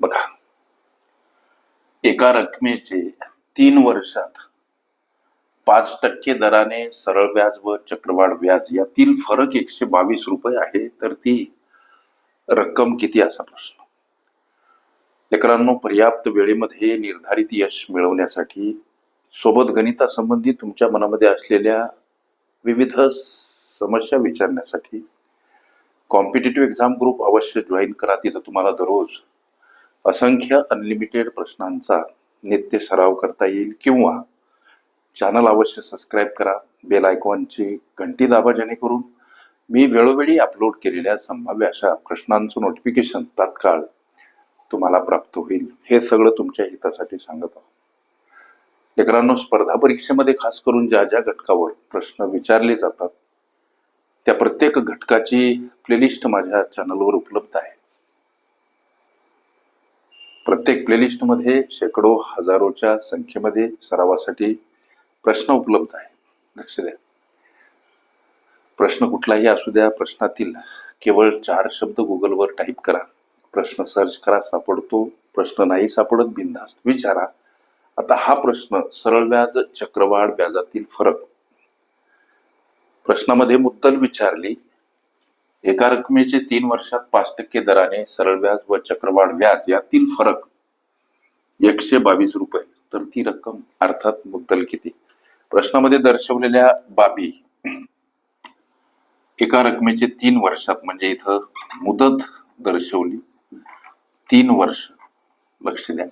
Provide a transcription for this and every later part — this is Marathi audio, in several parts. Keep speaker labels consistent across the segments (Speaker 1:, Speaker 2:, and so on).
Speaker 1: बघा. एका रकमेचे तीन वर्षात पाच टक्के दराने सरळ व्याज व चक्रवाढ व्याज यातील फरक एकशे बावीस रुपये आहे तर ती रक्कम किती असा प्रश्न. लेकरांनो पर्याप्त वेळेमध्ये निर्धारित यश मिळवण्यासाठी सोबत गणितासंबंधी तुमच्या मनामध्ये असलेल्या विविध समस्या विचारण्यासाठी कॉम्पिटेटिव्ह एक्झाम ग्रुप अवश्य जॉईन करा. तिथं तुम्हाला दररोज असंख्य अनलिमिटेड प्रश्नांचा नित्य सराव करता येईल किंवा चॅनल अवश्य सबस्क्राईब करा. बेल आयकॉनची घंटी दाबा जेणेकरून मी वेळोवेळी अपलोड केलेल्या संभाव्य अशा प्रश्नांचं नोटिफिकेशन तात्काळ तुम्हाला प्राप्त होईल. हे सगळं तुमच्या हितासाठी सांगत आहोत. लेकरांनो स्पर्धा परीक्षेमध्ये खास करून ज्या ज्या घटकावर प्रश्न विचारले जातात त्या प्रत्येक घटकाची प्लेलिस्ट माझ्या चॅनलवर उपलब्ध आहे. प्रत्येक प्लेलिस्टमध्ये शेकडो हजारोच्या संख्येमध्ये सरावासाठी प्रश्न उपलब्ध आहेत. लक्ष द्या. प्रश्न कुठलाही असू द्या प्रश्नातील केवळ चार शब्द गुगलवर टाईप करा. प्रश्न सर्च करा सापडतो. प्रश्न नाही सापडत बिनधास्त. विचारा. आता हा प्रश्न सरळ व्याज चक्रवाढ व्याजातील फरक. प्रश्नामध्ये मुद्दल विचारली. एका रकमेचे तीन वर्षात पाच टक्के दराने सरळ व्याज व चक्रवाढ व्याज यातील फरक. एकशे बावीस रुपये. तर ती रक्कम अर्थात मुद्दल किती? प्रश्नामध्ये दर्शवलेल्या बाबी. एका रकमेचे तीन वर्षात म्हणजे इथं मुदत दर्शवली. तीन वर्ष. लक्ष द्या.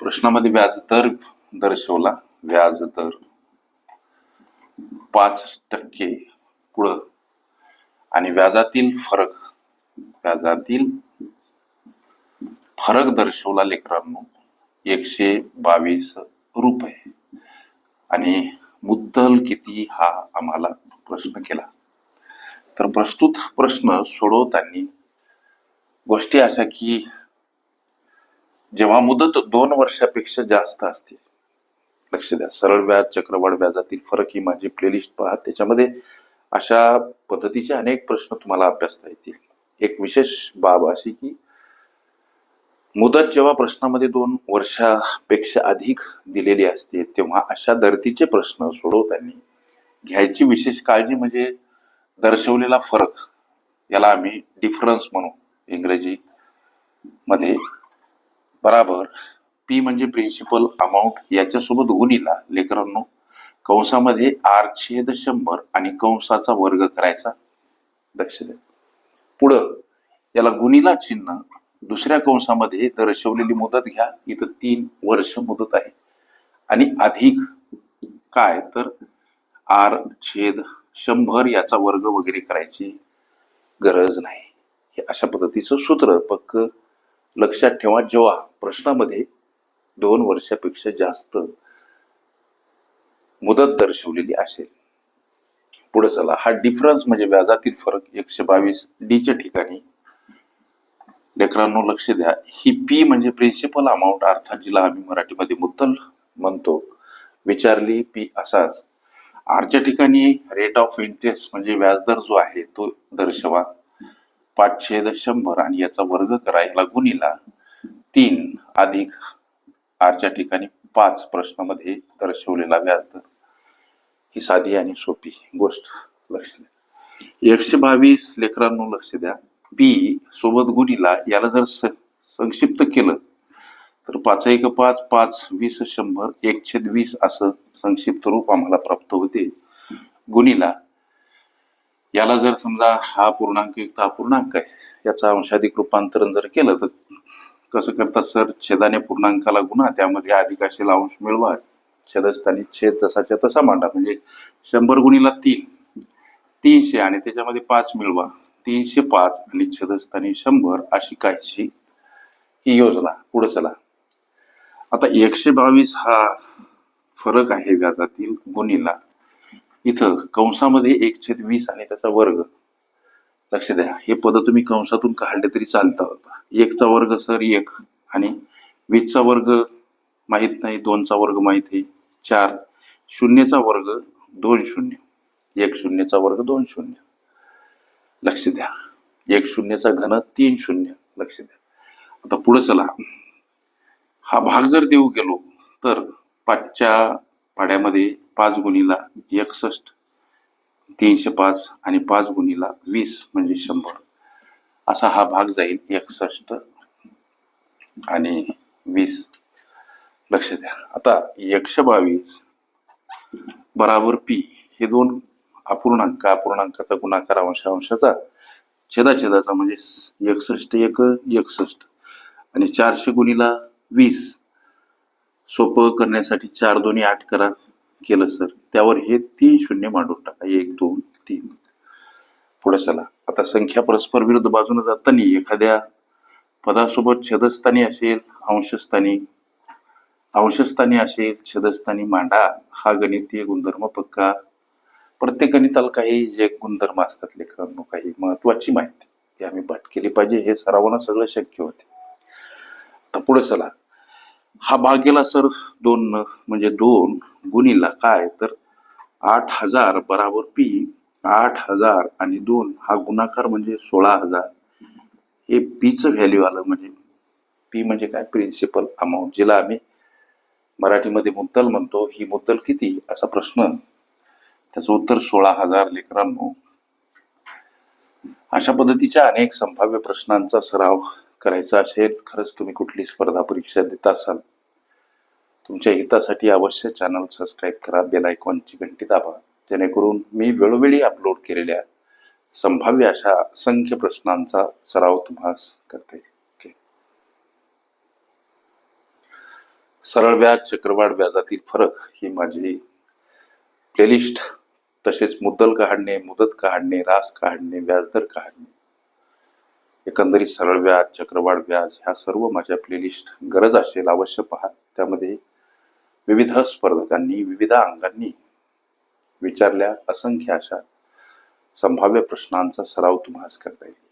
Speaker 1: प्रश्नामध्ये व्याजदर दर्शवला. व्याजदर पाच टक्के पुढं. आणि व्याजातील फरक व्याजातील फरक दर्शवला लेकरांनो. एकशे बावीस रुपये. आणि मुद्दल किती हा आम्हाला प्रश्न केला. तर प्रस्तुत प्रश्न सोडवताना गोष्टी अशा की जेव्हा मुदत दोन वर्षापेक्षा जास्त असते लक्ष द्या सरळ व्याज चक्रवाढ व्याजातील फरक ही माझी प्लेलिस्ट पहा त्याच्यामध्ये अशा पद्धतीचे अनेक प्रश्न तुम्हाला अभ्यासता येतील. एक विशेष बाब अशी की मुदत जेव्हा प्रश्नामध्ये दोन वर्षापेक्षा अधिक दिलेली असते तेव्हा अशा धर्तीचे प्रश्न सोडवताना घ्यायची विशेष काळजी म्हणजे दर्शवलेला फरक याला आम्ही डिफरन्स म्हणू इंग्रजी मध्ये बराबर. पी म्हणजे प्रिन्सिपल अमाऊंट याच्यासोबत गुणीला. लेकरांनो कंसामध्ये आर छेद शंभर आणि कंसाचा वर्ग करायचा लक्ष द्या. पुढं याला गुणीला चिन्ह दुसऱ्या कंसामध्ये दर्शवलेली मुदत घ्या. इथं तीन वर्ष मुदत आहे. आणि अधिक काय? तर आर छेद शंभर याचा वर्ग वगैरे करायची गरज नाही. हे अशा पद्धतीचं सूत्र पक्क लक्षात ठेवा. जेव्हा प्रश्नामध्ये दोन वर्षापेक्षा जास्त मुदत दर्शवलेली असेल पुढे चला. हा डिफरन्स म्हणजे व्याजातील फरक एकशे बावीस डीच्या ठिकाणी लेकरांनो लक्ष द्या. ही पी म्हणजे प्रिन्सिपल अमाऊंट अर्थात जिला आम्ही मराठीमध्ये मुद्दल म्हणतो. विचारली पी असाच. आरच्या ठिकाणी रेट ऑफ इंटरेस्ट म्हणजे व्याजदर जो आहे तो दर्शवा. पाचशे शंभर आणि याचा वर्ग करा. याला गुणीला तीन अधिक आरच्या ठिकाणी पाच प्रश्नामध्ये दर्शवलेला व्याजदर. ही साधी आणि सोपी गोष्ट लक्ष द्या. एकशे बावीस लेकरांनो लक्ष द्या. पी सोबत गुणीला याला जर संक्षिप्त केलं तर पाच एक पाच पाच वीस शंभर एक छेद वीस असं संक्षिप्त रूप आम्हाला प्राप्त होते. गुणीला याला जर समजा हा पूर्णांक युक्त अपूर्णांक आहे याचा अंशाधिक रूपांतरण जर केलं तर कसं करतात सर? छेदाने पूर्णांकाला गुणा त्यामध्ये अधिक अंश मिळवा छेदस्थानी छेद जसाच्या तसा मांडा म्हणजे शंभर गुणीला तीन तीनशे आणि त्याच्यामध्ये पाच मिळवा. तीनशे पाच आणि छेदस्थानी शंभर अशी काहीशी ही योजना पुढे चला. आता एकशे बावीस हा फरक आहे व्याजातील गुणीला. इथं कंसामध्ये एक छेद वीस आणि त्याचा वर्ग. लक्ष द्या हे पद तुम्ही कंसातून काढले तरी चालतं. होता एकचा वर्ग सर एक आणि वीसचा वर्ग माहीत नाही दोनचा वर्ग माहीत आहे चार. शून्यचा वर्ग दोन शून्य. एक शून्यचा वर्ग दोन शून्य. लक्ष द्या. एक शून्यचा घन तीन शून्य. लक्ष द्या. आता पुढे चला. हा भाग जर देऊ गेलो तर पाचच्या पाड्यामध्ये पाच गुणीला एकसष्ट तीनशे पाच आणि पाच गुणीला वीस म्हणजे शंभर. असा हा भाग जाईल एकसष्ट आणि वीस. लक्ष द्या. आता एकशे बावीस बराबर पी हे दोन अपूर्णांक अपूर्णांकाचा गुणाकार अंश अंशाचा छेदाछेदाचा म्हणजे एकसष्ट एक एकसष्ट. आणि चारशे गुणीला वीस. सोपं करण्यासाठी चार दोन्ही आठ करा केलं सर. त्यावर हे तीन शून्य मांडून टाका. एक दोन तीन. पुढे चला आता संख्या परस्पर विरुद्ध बाजूने जाताना एखाद्या पदासोबत छेदस्थानी असेल अंशस्थानी अंशस्थानी असेल छेदस्थानी मांडा. हा गणितीय गुणधर्म पक्का. प्रत्येकाने त्याला काही जे गुणधर्म असतात लेकरांनो काही महत्वाची माहिती ती आम्ही पाठ केली पाहिजे. हे सरावांना सगळं शक्य होते. तर पुढे चला. हा भाग गेला सर दोन म्हणजे दोन गुणीला काय? तर आठ हजार बराबर पी आठ हजार आणि दोन हा गुणाकार म्हणजे सोळा हजार. हे पीचं व्हॅल्यू आलं म्हणजे पी म्हणजे काय? प्रिन्सिपल अमाऊंट जिला आम्ही मराठीमध्ये मुद्दल म्हणतो ही मुद्दल किती? असा प्रश्न त्याचं उत्तर सोळा हजार लेकरांनो अशा पद्धतीच्या अनेक संभाव्य प्रश्नांचा सराव करायचा असेल खरंच तुम्ही कुठली स्पर्धा परीक्षा देत असाल तुमच्या हितासाठी अवश्य चॅनल सबस्क्राईब करा बेल आयकॉनची घंटी दाबा जेणेकरून मी वेळोवेळी अपलोड केलेल्या संभाव्य अशा असंख्य प्रश्नांचा सराव तुम्हास करते ओके. सरळ व्याज चक्रवाढ व्याजातील फरक ही माझी प्लेलिस्ट तसेच मुद्दल काढणे मुदत काढणे रास काढणे व्याजदर काढणे एकंदरीत सरळ व्याज चक्रवाढ व्याज ह्या सर्व माझ्या प्लेलिस्ट गरज असेल अवश्य पहा. त्यामध्ये विविध स्पर्धकांनी विविध अंगांनी विचारल्या असंख्य अशा संभाव्य प्रश्नांचा सराव तुम्हाला करता येईल.